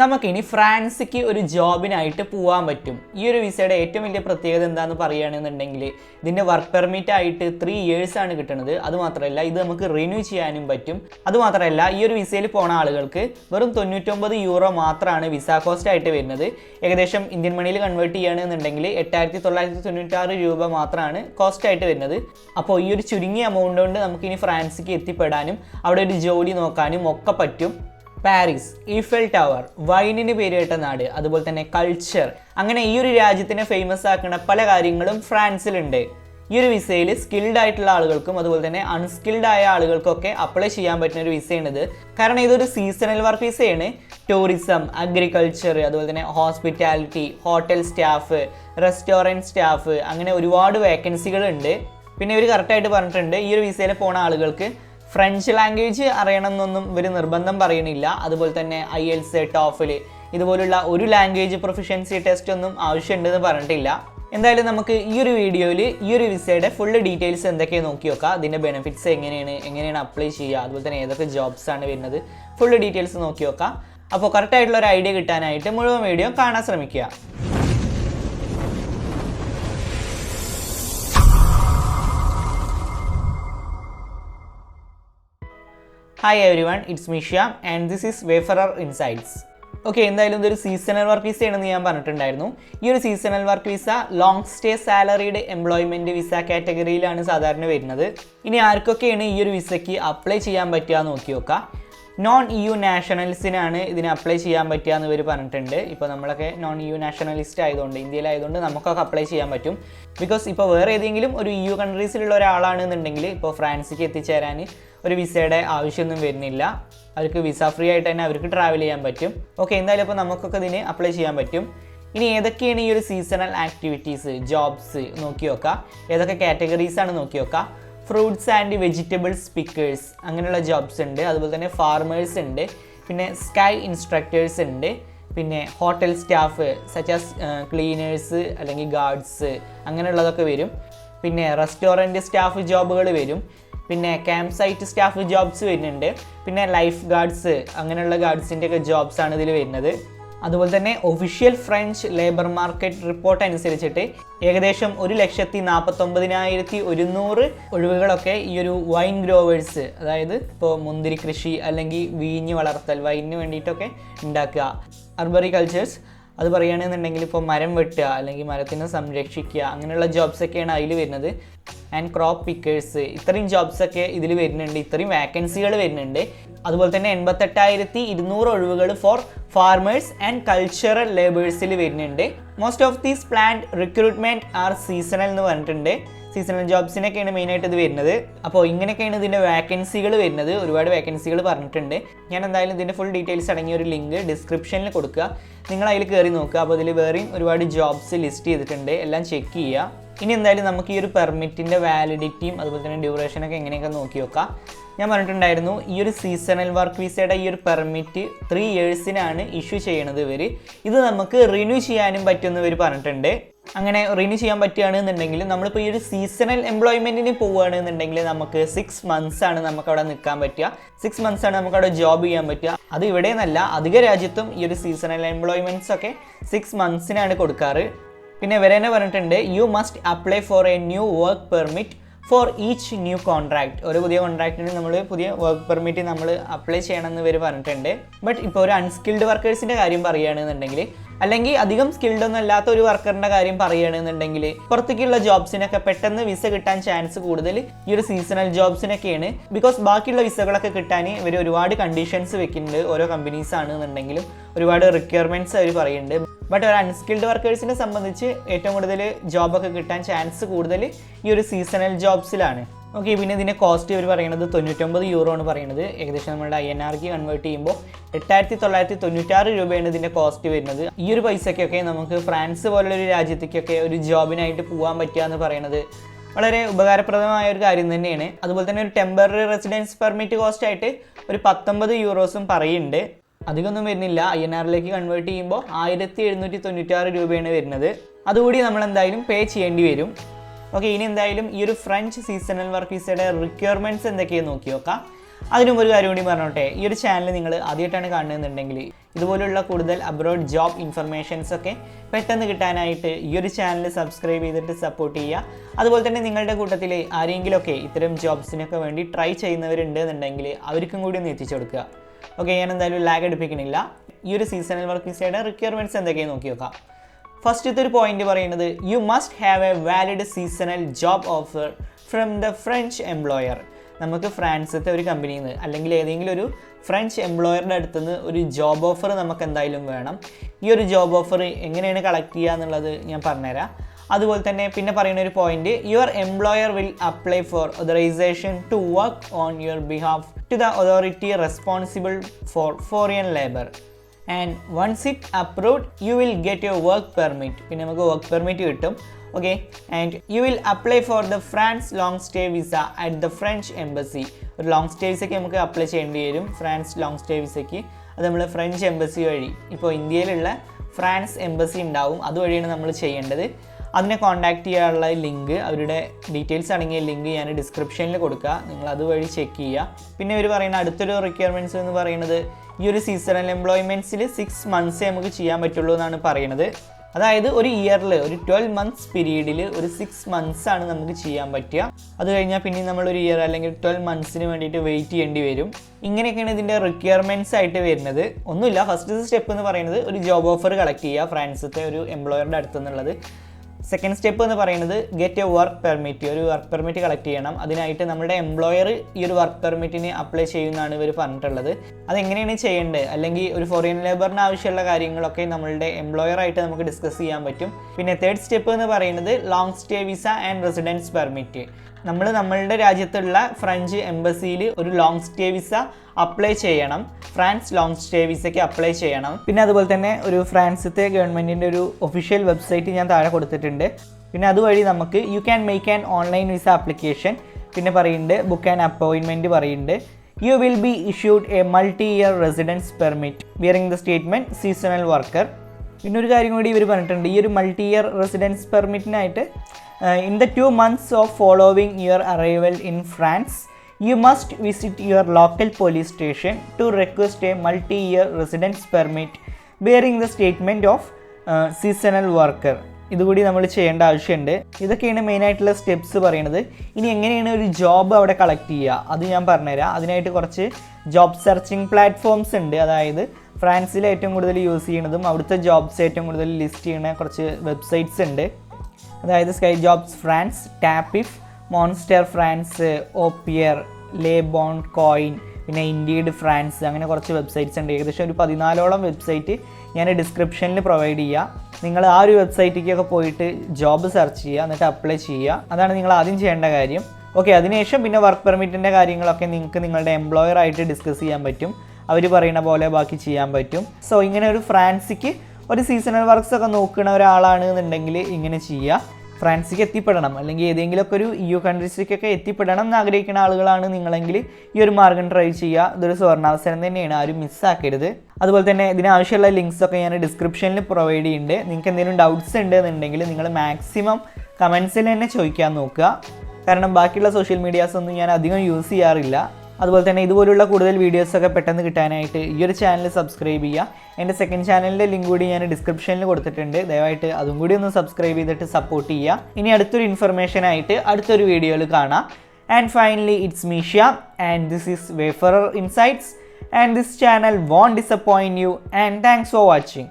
നമുക്കിനി ഫ്രാൻസിക്ക് ഒരു ജോബിനായിട്ട് പോകാൻ പറ്റും. ഈ ഒരു വിസയുടെ ഏറ്റവും വലിയ പ്രത്യേകത എന്താണെന്ന് പറയുകയാണെന്നുണ്ടെങ്കിൽ ഇതിന്റെ വർക്ക് പെർമിറ്റ് ആയിട്ട് ത്രീ ആണ് കിട്ടുന്നത് അതുമാത്രമല്ല ഇത് നമുക്ക് റിന്യൂ ചെയ്യാനും പറ്റും. അതുമാത്രമല്ല ഈ ഒരു വിസയിൽ പോണ ആളുകൾക്ക് വെറും തൊണ്ണൂറ്റൊമ്പത് യൂറോ മാത്രമാണ് വിസ കോസ്റ്റ് ആയിട്ട് വരുന്നത്. ഏകദേശം ഇന്ത്യൻ മണിയിൽ കൺവേർട്ട് ചെയ്യുകയാണെന്നുണ്ടെങ്കിൽ എട്ടായിരത്തി തൊള്ളായിരത്തി തൊണ്ണൂറ്റാറ് രൂപ മാത്രമാണ് കോസ്റ്റ് ആയിട്ട് വരുന്നത്. അപ്പോൾ ഈ ഒരു ചുരുങ്ങിയ എമൗണ്ട് കൊണ്ട് നമുക്കിനി ഫ്രാൻസിക്ക് എത്തിപ്പെടാനും അവിടെ ഒരു ജോലി നോക്കാനും ഒക്കെ പറ്റും. പാരീസ് ഈഫൽ ടവർ വൈനിന് പേരുകേട്ട നാട് അതുപോലെ തന്നെ കൾച്ചർ അങ്ങനെ ഈ ഒരു രാജ്യത്തിനെ ഫേമസ് ആക്കുന്ന പല കാര്യങ്ങളും ഫ്രാൻസിലുണ്ട്. ഈ ഒരു വിസയിൽ സ്കിൽഡ് ആയിട്ടുള്ള ആളുകൾക്കും അതുപോലെ തന്നെ അൺസ്കിൽഡ് ആയ ആളുകൾക്കൊക്കെ അപ്ലൈ ചെയ്യാൻ പറ്റുന്ന ഒരു വിസയാണിത് കാരണം ഇതൊരു സീസണൽ വർക്ക് വിസയാണ് ടൂറിസം അഗ്രികൾച്ചർ അതുപോലെ തന്നെ hospitality hotel staff restaurant staff അങ്ങനെ ഒരുപാട് വേക്കൻസികളുണ്ട് പിന്നെ ഇവർ കറക്റ്റായിട്ട് പറഞ്ഞിട്ടുണ്ട് ഈ ഒരു വിസയിൽ പോണ ആളുകൾക്ക് ഫ്രഞ്ച് ലാംഗ്വേജ് അറിയണമെന്നൊന്നും ഇവർ നിർബന്ധം പറയണില്ല. അതുപോലെ തന്നെ ഐ എൽസ് ടോഫിൽ ഇതുപോലുള്ള ഒരു ലാംഗ്വേജ് പ്രൊഫിഷ്യൻസി ടെസ്റ്റ് ഒന്നും ആവശ്യമുണ്ടെന്ന് പറഞ്ഞിട്ടില്ല. എന്തായാലും നമുക്ക് ഈ ഒരു വീഡിയോയിൽ ഈ ഒരു വിസയുടെ ഫുൾ ഡീറ്റെയിൽസ് എന്തൊക്കെയാണ് നോക്കി നോക്കാം. അതിന്റെ ബെനിഫിറ്റ്സ് എങ്ങനെയാണ് എങ്ങനെയാണ് അപ്ലൈ ചെയ്യുക അതുപോലെ തന്നെ ഏതൊക്കെ ജോബ്സ് ആണ് വരുന്നത്. ഫുൾ ഡീറ്റെയിൽസ് നോക്കി നോക്കാം. അപ്പോൾ കറക്റ്റായിട്ടുള്ള ഒരു ഐഡിയ കിട്ടാനായിട്ട് മുഴുവൻ വീഡിയോ കാണാൻ ശ്രമിക്കുക. Hi everyone it's Mishya and this is Wayfarer Insights okay എന്തായാലും ഇതൊരു സീസണൽ വർക്ക് വിസ ആണെന്ന് ഞാൻ പറഞ്ഞിട്ടുണ്ടായിരുന്നു. ഈ ഒരു seasonal work visa long stay സാലറിയുടെ employment visa കാറ്റഗറിയിലാണ് സാധാരണ വരുന്നത്. ഇനി ആർക്കൊക്കെയാണ് ഈ ഒരു വിസയ്ക്ക് അപ്ലൈ ചെയ്യാൻ പറ്റുക നോക്കി നോക്കാം. നോൺ ഇ യു നാഷണൽസിനാണ് ഇതിന് അപ്ലൈ ചെയ്യാൻ പറ്റുക എന്ന് ഇവർ പറഞ്ഞിട്ടുണ്ട്. ഇപ്പോൾ നമ്മളൊക്കെ നോൺ ഇ യു നാഷണലിസ്റ്റ് ആയതുകൊണ്ട് ഇന്ത്യയിലായതുകൊണ്ട് നമുക്കൊക്കെ അപ്ലൈ ചെയ്യാൻ പറ്റും. ബിക്കോസ് ഇപ്പോൾ വേറെ ഏതെങ്കിലും ഒരു ഇ യു കൺട്രീസിലുള്ള ഒരാളാണെന്നുണ്ടെങ്കിൽ ഇപ്പോൾ ഫ്രാൻസിക്ക് എത്തിച്ചേരാൻ ഒരു വിസയുടെ ആവശ്യമൊന്നും വരുന്നില്ല. അവർക്ക് വിസ ഫ്രീ ആയിട്ട് തന്നെ അവർക്ക് ട്രാവൽ ചെയ്യാൻ പറ്റും. ഓക്കെ എന്തായാലും ഇപ്പോൾ നമുക്കൊക്കെ ഇതിന് അപ്ലൈ ചെയ്യാൻ പറ്റും. ഇനി ഏതൊക്കെയാണ് ഈ ഒരു സീസണൽ ആക്ടിവിറ്റീസ് ജോബ്സ് നോക്കി നോക്കാം ഏതൊക്കെ കാറ്റഗറീസ് ആണ് നോക്കി നോക്കാം ഫ്രൂട്ട്സ് ആൻഡ് വെജിറ്റബിൾസ് പിക്കേഴ്സ് അങ്ങനെയുള്ള ജോബ്സ് ഉണ്ട്. അതുപോലെ തന്നെ ഫാർമേഴ്സ് ഉണ്ട്. പിന്നെ സ്കൈ ഇൻസ്ട്രക്ടേഴ്സ് ഉണ്ട്. പിന്നെ hotel staff such as cleaners അല്ലെങ്കിൽ ഗാർഡ്സ് അങ്ങനെയുള്ളതൊക്കെ വരും. പിന്നെ റെസ്റ്റോറന്റ് സ്റ്റാഫ് ജോബുകൾ വരും. പിന്നെ ക്യാമ്പ് സൈറ്റ് സ്റ്റാഫ് ജോബ്സ് വരുന്നുണ്ട്. പിന്നെ ലൈഫ് ഗാർഡ്സ് അങ്ങനെയുള്ള ഗാർഡ്സിന്റെ ഒക്കെ ജോബ്സ് ആണ് ഇതിൽ വരുന്നത്. അതുപോലെ തന്നെ official French labour market report അനുസരിച്ചിട്ട് ഏകദേശം ഒരു ലക്ഷത്തി നാൽപ്പത്തൊമ്പതിനായിരത്തി ഒരുന്നൂറ് ഒഴിവുകളൊക്കെ ഈ ഒരു വൈൻ ഗ്രോവേഴ്സ് അതായത് ഇപ്പോൾ മുന്തിരി കൃഷി അല്ലെങ്കിൽ വീഞ്ഞ് വളർത്തൽ വൈനിന് വേണ്ടിയിട്ടൊക്കെ ഉണ്ടാക്കുക. അർബറി കൾച്ചേഴ്സ് അത് പറയുകയാണെന്നുണ്ടെങ്കിൽ ഇപ്പോൾ മരം വെട്ടുക അല്ലെങ്കിൽ മരത്തിനെ സംരക്ഷിക്കുക അങ്ങനെയുള്ള ജോബ്സൊക്കെയാണ് അതിൽ വരുന്നത്. ആൻഡ് ക്രോപ്പ് പിക്കേഴ്സ് ഇത്രയും ജോബ്സൊക്കെ ഇതിൽ വരുന്നുണ്ട്. ഇത്രയും വാക്കൻസികൾ വരുന്നുണ്ട്. അതുപോലെ തന്നെ എൺപത്തെട്ടായിരത്തി ഇരുന്നൂറ് ഒഴിവുകൾ ഫോർ ഫാർമേഴ്സ് ആൻഡ് കൾച്ചറൽ ലേബേഴ്സിൽ വരുന്നുണ്ട്. Most of these plant recruitment are seasonal എന്ന് പറഞ്ഞിട്ടുണ്ട്. സീസണൽ ജോബ്സിനൊക്കെയാണ് മെയിനായിട്ട് ഇത് വരുന്നത്. അപ്പോൾ ഇങ്ങനെയൊക്കെയാണ് ഇതിന്റെ വാക്കൻസികൾ വരുന്നത്. ഒരുപാട് വാക്കൻസികൾ പറഞ്ഞിട്ടുണ്ട്. ഞാൻ എന്തായാലും ഇതിന്റെ ഫുൾ ഡീറ്റെയിൽസ് അടങ്ങിയ ഒരു ലിങ്ക് ഡിസ്ക്രിപ്ഷനിൽ കൊടുക്കുക. നിങ്ങൾ അതിൽ കയറി നോക്കുക. അപ്പോൾ അതിൽ വേറെയും ഒരുപാട് ജോബ്സ് ലിസ്റ്റ് ചെയ്തിട്ടുണ്ട്. എല്ലാം ചെക്ക് ചെയ്യുക. ഇനി എന്തായാലും നമുക്ക് ഈ ഒരു പെർമിറ്റിന്റെ വാലിഡിറ്റിയും അതുപോലെ തന്നെ ഡ്യൂറേഷനൊക്കെ എങ്ങനെയൊക്കെ നോക്കി നോക്കാം. ഞാൻ പറഞ്ഞിട്ടുണ്ടായിരുന്നു ഈ ഒരു സീസണൽ വർക്ക് വിസയുടെ ഈ ഒരു പെർമിറ്റ് ത്രീ ഇയേഴ്സിനാണ് ഇഷ്യൂ ചെയ്യണത് ഇവർ ഇത് നമുക്ക് റിന്യൂ ചെയ്യാനും പറ്റുമെന്ന് ഇവർ പറഞ്ഞിട്ടുണ്ട്. അങ്ങനെ റിന്യൂ ചെയ്യാൻ പറ്റുകയാണെന്നുണ്ടെങ്കിൽ നമ്മളിപ്പോൾ ഈ ഒരു സീസണൽ എംപ്ലോയ്മെന്റിന് പോവുകയാണെന്നുണ്ടെങ്കിൽ നമുക്ക് സിക്സ് മന്ത്സ് ആണ് നമുക്ക് അവിടെ നിൽക്കാൻ പറ്റുക. സിക്സ് മന്ത്സ് ആണ് നമുക്ക് അവിടെ ജോബ് ചെയ്യാൻ പറ്റുക. അത് ഇവിടെ നിന്നല്ല അധിക രാജ്യത്തും ഈ ഒരു സീസണൽ എംപ്ലോയ്മെന്റ്സ് ഒക്കെ സിക്സ് മന്ത്സിനാണ് കൊടുക്കാറ്. പിന്നെ വരെ തന്നെ പറഞ്ഞിട്ടുണ്ട് you must apply for a new work permit for each new contract ഒരു പുതിയ കോൺട്രാക്റ്റിന് നമ്മൾ പുതിയ വർക്ക് പെർമിറ്റ് നമ്മൾ അപ്ലൈ ചെയ്യണമെന്ന് ഇവർ പറഞ്ഞിട്ടുണ്ട്. ബട്ട് ഇപ്പോൾ ഒരു അൺസ്കിൽഡ് വർക്കേഴ്സിന്റെ കാര്യം പറയുകയാണെന്നുണ്ടെങ്കിൽ അല്ലെങ്കിൽ അധികം സ്കിൽഡ് ഒന്നും അല്ലാത്ത ഒരു വർക്കറിന്റെ കാര്യം പറയുകയാണെന്നുണ്ടെങ്കിൽ പുറത്തേക്കുള്ള ജോബ്സിനൊക്കെ പെട്ടെന്ന് വിസ കിട്ടാൻ ചാൻസ് കൂടുതൽ ഈ ഒരു സീസണൽ ജോബ്സിനൊക്കെയാണ് ബിക്കോസ് ബാക്കിയുള്ള വിസകളൊക്കെ കിട്ടാൻ ഇവർ ഒരുപാട് കണ്ടീഷൻസ് വെക്കുന്നുണ്ട് ഓരോ കമ്പനീസ് ആണെന്നുണ്ടെങ്കിലും ഒരുപാട് റിക്വയർമെന്റ്സ് അവർ പറയുന്നുണ്ട്. ബട്ട് ഒരു അൺസ്കിൽഡ് വർക്കേഴ്സിനെ സംബന്ധിച്ച് ഏറ്റവും കൂടുതൽ ജോബൊക്കെ കിട്ടാൻ ചാൻസ് കൂടുതൽ ഈ ഒരു സീസണൽ ജോബ്സിലാണ് ഓക്കെ പിന്നെ ഇതിന്റെ കോസ്റ്റ് ഇവർ പറയുന്നത് തൊണ്ണൂറ്റൊമ്പത് യൂറോ ആണ് പറയുന്നത്. ഏകദേശം നമ്മുടെ ഐ എൻ ആർക്ക് കൺവേർട്ട് ചെയ്യുമ്പോൾ എട്ടായിരത്തി തൊള്ളായിരത്തി തൊണ്ണൂറ്റാറ് രൂപയാണ് ഇതിന്റെ കോസ്റ്റ് വരുന്നത്. ഈ ഒരു പൈസയ്ക്കൊക്കെ നമുക്ക് ഫ്രാൻസ് പോലുള്ളൊരു രാജ്യത്തേക്കൊക്കെ ഒരു ജോബിനായിട്ട് പോകാൻ പറ്റുക എന്ന് പറയുന്നത് വളരെ ഉപകാരപ്രദമായ ഒരു കാര്യം തന്നെയാണ്. അതുപോലെ തന്നെ ഒരു ടെമ്പററി റെസിഡൻസ് പെർമിറ്റ് കോസ്റ്റ് ആയിട്ട് ഒരു പത്തൊമ്പത് യൂറോസും പറയുന്നുണ്ട്. അധികമൊന്നും വരുന്നില്ല. ഐ എൻ ആറിലേക്ക് കൺവേർട്ട് ചെയ്യുമ്പോൾ ആയിരത്തി എഴുന്നൂറ്റി തൊണ്ണൂറ്റാറ് രൂപയാണ് വരുന്നത്. അതുകൂടി നമ്മൾ എന്തായാലും പേ ചെയ്യേണ്ടി വരും. ഓക്കെ ഇനി എന്തായാലും ഈ ഒരു ഫ്രഞ്ച് സീസണൽ വർക്ക് വിസയുടെ റിക്വയർമെന്റ്സ് എന്തൊക്കെയാണ് നോക്കി നോക്കാം. അതിനും ഒരു കാര്യം കൂടി പറഞ്ഞോട്ടെ. ഈ ഒരു ചാനൽ നിങ്ങൾ ആദ്യമായിട്ടാണ് കാണുന്നുണ്ടെങ്കിൽ ഇതുപോലുള്ള കൂടുതൽ അബ്രോഡ് ജോബ് ഇൻഫർമേഷൻസ് ഒക്കെ പെട്ടെന്ന് കിട്ടാനായിട്ട് ഈ ഒരു ചാനൽ സബ്സ്ക്രൈബ് ചെയ്തിട്ട് സപ്പോർട്ട് ചെയ്യുക. അതുപോലെ തന്നെ നിങ്ങളുടെ കൂട്ടത്തിൽ ആരെങ്കിലുമൊക്കെ ഇത്തരം ജോബ്സിനൊക്കെ വേണ്ടി ട്രൈ ചെയ്യുന്നവരുണ്ട് എന്നുണ്ടെങ്കിൽ അവർക്കും കൂടി ഒന്ന് എത്തിച്ചു കൊടുക്കുക. ഓക്കെ ഞാൻ എന്തായാലും ലാഗ് എടുപ്പിക്കണില്ല ഈ ഒരു സീസണൽ വർക്ക് വിസയുടെ റിക്വയർമെന്റ്സ് എന്തൊക്കെയാണ് നോക്കി നോക്കാം. ഫസ്റ്റത്തെ ഒരു പോയിന്റ് പറയുന്നത് you must have a valid seasonal job offer from the French employer നമുക്ക് ഫ്രാൻസത്തെ ഒരു കമ്പനിയിൽ നിന്ന് അല്ലെങ്കിൽ ഏതെങ്കിലും ഒരു ഫ്രഞ്ച് എംപ്ലോയറുടെ അടുത്ത് നിന്ന് ഒരു ജോബ് ഓഫർ നമുക്ക് എന്തായാലും വേണം. ഈ ഒരു ജോബ് ഓഫർ എങ്ങനെയാണ് കളക്ട് ചെയ്യുക എന്നുള്ളത് ഞാൻ പറഞ്ഞുതരാം. അതുപോലെ തന്നെ പിന്നെ പറയുന്ന ഒരു point your employer will apply for authorisation to work on your behalf to the authority responsible for foreign labour and once it approved you will get your work permit പിന്നെ നമുക്ക് വർക്ക് പെർമിറ്റ് കിട്ടും. Okay and you will apply for the France long stay visa at the French embassy ഒരു long stay വിസയ്ക്ക് നമുക്ക് apply ചെയ്യേണ്ടി വരും. France long stay വിസയ്ക്ക് അത് നമ്മൾ ഫ്രഞ്ച് എംബസി വഴി. ഇപ്പോൾ ഇന്ത്യയിലുള്ള ഫ്രാൻസ് എംബസി ഉണ്ടാവും. അതുവഴിയാണ് നമ്മൾ ചെയ്യേണ്ടത്. അതിനെ കോൺടാക്ട് ചെയ്യാനുള്ള ലിങ്ക് അവരുടെ ഡീറ്റെയിൽസ് അടങ്ങിയ ലിങ്ക് ഞാൻ ഡിസ്ക്രിപ്ഷനിൽ കൊടുക്കുക. നിങ്ങൾ അതുവഴി ചെക്ക് ചെയ്യുക. പിന്നെ ഇവർ പറയുന്ന അടുത്തൊരു റിക്വയർമെന്റ്സ് എന്ന് പറയുന്നത് ഈ ഒരു സീസണൽ എംപ്ലോയ്മെന്റ്സിൽ സിക്സ് മന്ത്സേ നമുക്ക് ചെയ്യാൻ പറ്റുള്ളൂ എന്നാണ് പറയുന്നത്. അതായത് ഒരു ഇയറിൽ ഒരു ട്വൽവ് മന്ത്സ് പീരീഡിൽ ഒരു സിക്സ് മന്ത്സ് ആണ് നമുക്ക് ചെയ്യാൻ പറ്റുക. അത് കഴിഞ്ഞാൽ പിന്നെ നമ്മൾ ഒരു ഇയർ അല്ലെങ്കിൽ ട്വൽവ് മന്ത്സിന് വേണ്ടിയിട്ട് വെയിറ്റ് ചെയ്യേണ്ടി വരും. ഇങ്ങനെയൊക്കെയാണ് ഇതിന്റെ റിക്വയർമെന്റ്സ് ആയിട്ട് വരുന്നത്. ഒന്നുമില്ല. ഫസ്റ്റ് സ്റ്റെപ്പ് എന്ന് പറയുന്നത് ഒരു ജോബ് ഓഫർ കളക്ട് ചെയ്യുക ഫ്രാൻസത്തെ ഒരു എംപ്ലോയറുടെ അടുത്ത് നിന്നുള്ളത് സെക്കൻഡ് സ്റ്റെപ്പ് എന്ന് പറയുന്നത് ഗെറ്റ് എ വർക്ക് പെർമിറ്റ് ഒരു വർക്ക് പെർമിറ്റ് കളക്ട് ചെയ്യണം. അതിനായിട്ട് നമ്മുടെ എംപ്ലോയർ ഈ ഒരു വർക്ക് പെർമിറ്റിന് അപ്ലൈ ചെയ്യുന്നതാണ് ഇവർ പറഞ്ഞിട്ടുള്ളത്. അതെങ്ങനെയാണ് ചെയ്യേണ്ടത്? അല്ലെങ്കിൽ ഒരു ഫോറിൻ ലേബറിന് ആവശ്യമുള്ള കാര്യങ്ങളൊക്കെ നമ്മളുടെ എംപ്ലോയറായിട്ട് നമുക്ക് ഡിസ്കസ് ചെയ്യാൻ പറ്റും. പിന്നെ തേർഡ് സ്റ്റെപ്പ് എന്ന് പറയുന്നത് long stay visa and residence permit നമ്മൾ നമ്മളുടെ രാജ്യത്തുള്ള ഫ്രഞ്ച് എംബസിയിൽ ഒരു ലോങ് സ്റ്റേ വിസ അപ്ലൈ ചെയ്യണം. ഫ്രാൻസ് ലോങ് സ്റ്റേ വിസയ്ക്ക് അപ്ലൈ ചെയ്യണം. പിന്നെ അതുപോലെ തന്നെ ഒരു ഫ്രാൻസത്തെ ഗവൺമെന്റിന്റെ ഒരു ഒഫീഷ്യൽ വെബ്സൈറ്റ് ഞാൻ താഴെ കൊടുത്തിട്ടുണ്ട്. പിന്നെ അതുവഴി നമുക്ക് you can make an online visa application പിന്നെ പറയുന്നുണ്ട് ബുക്ക് ആൻ അപ്പോയിൻമെന്റ് പറയുന്നുണ്ട്. You will be issued a multi year residence permit bearing the statement seasonal worker പിന്നെ ഒരു കാര്യം കൂടി ഇവർ പറഞ്ഞിട്ടുണ്ട് ഈ ഒരു multi year residence പെർമിറ്റിനായിട്ട് in the two months of following your arrival in France you must visit your local police station to request a multi year residence permit bearing the statement of seasonal worker ഇതുകൂടി നമ്മൾ ചെയ്യേണ്ട ആവശ്യമുണ്ട്. ഇതൊക്കെയാണ് മെയിനായിട്ടുള്ള steps പറയുന്നത്. ഇനി എങ്ങനെയാണ് ഒരു ജോബ് അവിടെ കളക്ട് ചെയ്യുക? അത് ഞാൻ പറഞ്ഞുതരാം. അതിനായിട്ട് കുറച്ച് ജോബ് സെർച്ചിങ് പ്ലാറ്റ്ഫോംസ് ഉണ്ട്. അതായത് ഫ്രാൻസിൽ ഏറ്റവും കൂടുതൽ യൂസ് ചെയ്യുന്നതും അവിടുത്തെ ജോബ്സ് ഏറ്റവും കൂടുതൽ ലിസ്റ്റ് ചെയ്യുന്ന കുറച്ച് വെബ്സൈറ്റ്സ് ഉണ്ട്. അതായത് സ്കൈ ജോബ്സ് ഫ്രാൻസ് ടാപ്പിഫ് മോൺസ്റ്റർ ഫ്രാൻസ് ഓപ്പിയർ ലേബോൺ കോയിൻ പിന്നെ ഇൻഡീഡ് ഫ്രാൻസ് അങ്ങനെ കുറച്ച് വെബ്സൈറ്റ്സ് ഉണ്ട്. ഏകദേശം ഒരു പതിനാലോളം വെബ്സൈറ്റ് ഞാൻ ഡിസ്ക്രിപ്ഷനിൽ പ്രൊവൈഡ് ചെയ്യുക നിങ്ങൾ ആ ഒരു വെബ്സൈറ്റിലേക്കൊക്കെ പോയിട്ട് ജോബ് സെർച്ച് ചെയ്യുക എന്നിട്ട് അപ്ലൈ ചെയ്യുക അതാണ് നിങ്ങൾ ആദ്യം ചെയ്യേണ്ട കാര്യം. ഓക്കെ അതിനുശേഷം പിന്നെ വർക്ക് പെർമിറ്റിന്റെ കാര്യങ്ങളൊക്കെ നിങ്ങൾക്ക് നിങ്ങളുടെ എംപ്ലോയർ ആയിട്ട് ഡിസ്കസ് ചെയ്യാൻ പറ്റും. അവർ പറയുന്ന പോലെ ബാക്കി ചെയ്യാൻ പറ്റും. സോ ഇങ്ങനെ ഒരു ഫ്രാൻസിക്ക് ഒരു സീസണൽ വർക്ക്സ് ഒക്കെ നോക്കുന്ന ഒരാളാണ് എന്നുണ്ടെങ്കിൽ ഇങ്ങനെ ചെയ്യുക ഫ്രാൻസിക്ക് എത്തിപ്പെടണം. അല്ലെങ്കിൽ ഏതെങ്കിലുമൊക്കെ ഒരു യു കൺട്രീസിലേക്കൊക്കെ എത്തിപ്പെടണം എന്ന് ആഗ്രഹിക്കുന്ന ആളുകളാണ് നിങ്ങളെങ്കിൽ ഈ ഒരു മാർഗം ട്രൈ ചെയ്യുക. ഇതൊരു സ്വർണാവസരം തന്നെയാണ്. ആരും മിസ്സാക്കരുത് അതുപോലെ തന്നെ ഇതിനാവശ്യമുള്ള ലിങ്ക്സ് ഒക്കെ ഞാൻ ഡിസ്ക്രിപ്ഷനിൽ പ്രൊവൈഡ് ചെയ്യുന്നുണ്ട്. നിങ്ങൾക്ക് എന്തെങ്കിലും ഡൗട്ട്സ് ഉണ്ട് എന്നുണ്ടെങ്കിൽ നിങ്ങൾ മാക്സിമം കമൻസിൽ തന്നെ ചോദിക്കാൻ നോക്കുക. കാരണം ബാക്കിയുള്ള സോഷ്യൽ മീഡിയാസ് ഒന്നും ഞാൻ അധികം യൂസ് ചെയ്യാറില്ല. അതുപോലെ തന്നെ ഇതുപോലുള്ള കൂടുതൽ വീഡിയോസൊക്കെ പെട്ടെന്ന് കിട്ടാനായിട്ട് ഈ ഒരു ചാനൽ സബ്സ്ക്രൈബ് ചെയ്യുക. എന്റെ സെക്കൻഡ് ചാനലിന്റെ ലിങ്ക് കൂടി ഞാൻ ഡിസ്ക്രിപ്ഷനിൽ കൊടുത്തിട്ടുണ്ട്. ദയവായിട്ട് അതും കൂടി ഒന്ന് സബ്സ്ക്രൈബ് ചെയ്തിട്ട് സപ്പോർട്ട് ചെയ്യുക. ഇനി അടുത്തൊരു ഇൻഫർമേഷനായിട്ട് അടുത്തൊരു വീഡിയോയിൽ കാണാം. And finally it's Mishya and this is Wayfarer Insights and this channel won't disappoint you and thanks for watching